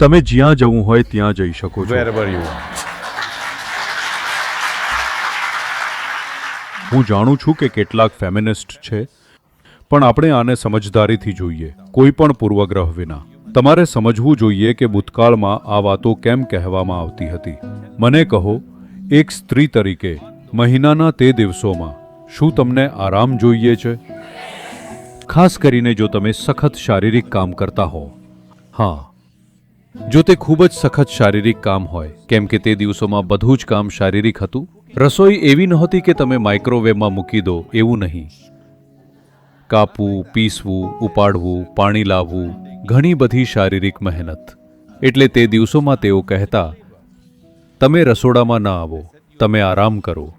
તમે જ્યાં જવું હોય ત્યાં જઈ શકો છો. હું જાણું છું કે કેટલાક ફેમિનિસ્ટ છે પણ આપણે આને સમજદારીથી જોઈએ કોઈ પણ પૂર્વગ્રહ વિના. તમારે સમજવું જોઈએ કે ભૂતકાળમાં આ વાતો કેમ કહેવામાં આવતી હતી. મને કહો એક સ્ત્રી તરીકે મહિનાના તે દિવસોમાં શું તમને આરામ જોઈએ છે? ખાસ કરીને જો તમે સખત શારીરિક કામ કરતા હો. હા જો તે ખૂબ જ સખત શારીરિક કામ હોય, કેમ કે તે દિવસોમાં બધું જ કામ શારીરિક હતું, રસોઈ એવી નહોતી કે તમે માઇક્રોવેવમાં મૂકી દો, એવું નહીં. કાપવું, પીસવું, ઉપાડવું, પાણી લાવવું, ઘણી બધી શારીરિક મહેનત. એટલે તે દિવસોમાં તેઓ કહેતા, તમે રસોડામાં ના આવો, તમે આરામ કરો.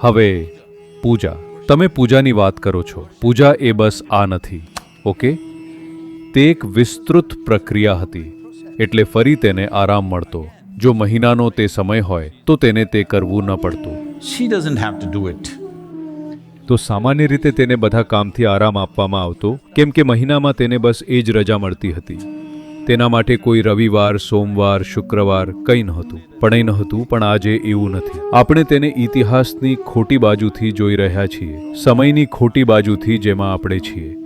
હવે, પૂજા. તમે પૂજાની વાત કરો છો. પૂજા એ બસ આ નથી. ઓકે? તે એક વિસ્તૃત પ્રક્રિયા હતી એટલે ફરી તેને આરામ મળતો. જો મહિનાનો તે સમય હોય તો તેને તે કરવું ન પડતું. She doesn't have to do it તો સામાન્ય રીતે તેને બધા કામથી આરામ આપવામાં આવતો કેમ કે મહિનામાં તેને બસ એ જ રજા મળતી હતી. તેના માટે કોઈ રવિવાર સોમવાર શુક્રવાર કંઈ નહોતું. પણ એ નહોતું પણ આજે એવું નથી. આપણે તેને ઇતિહાસની ખોટી બાજુથી જોઈ રહ્યા છીએ. સમયની ખોટી બાજુથી જેમાં આપણે છીએ.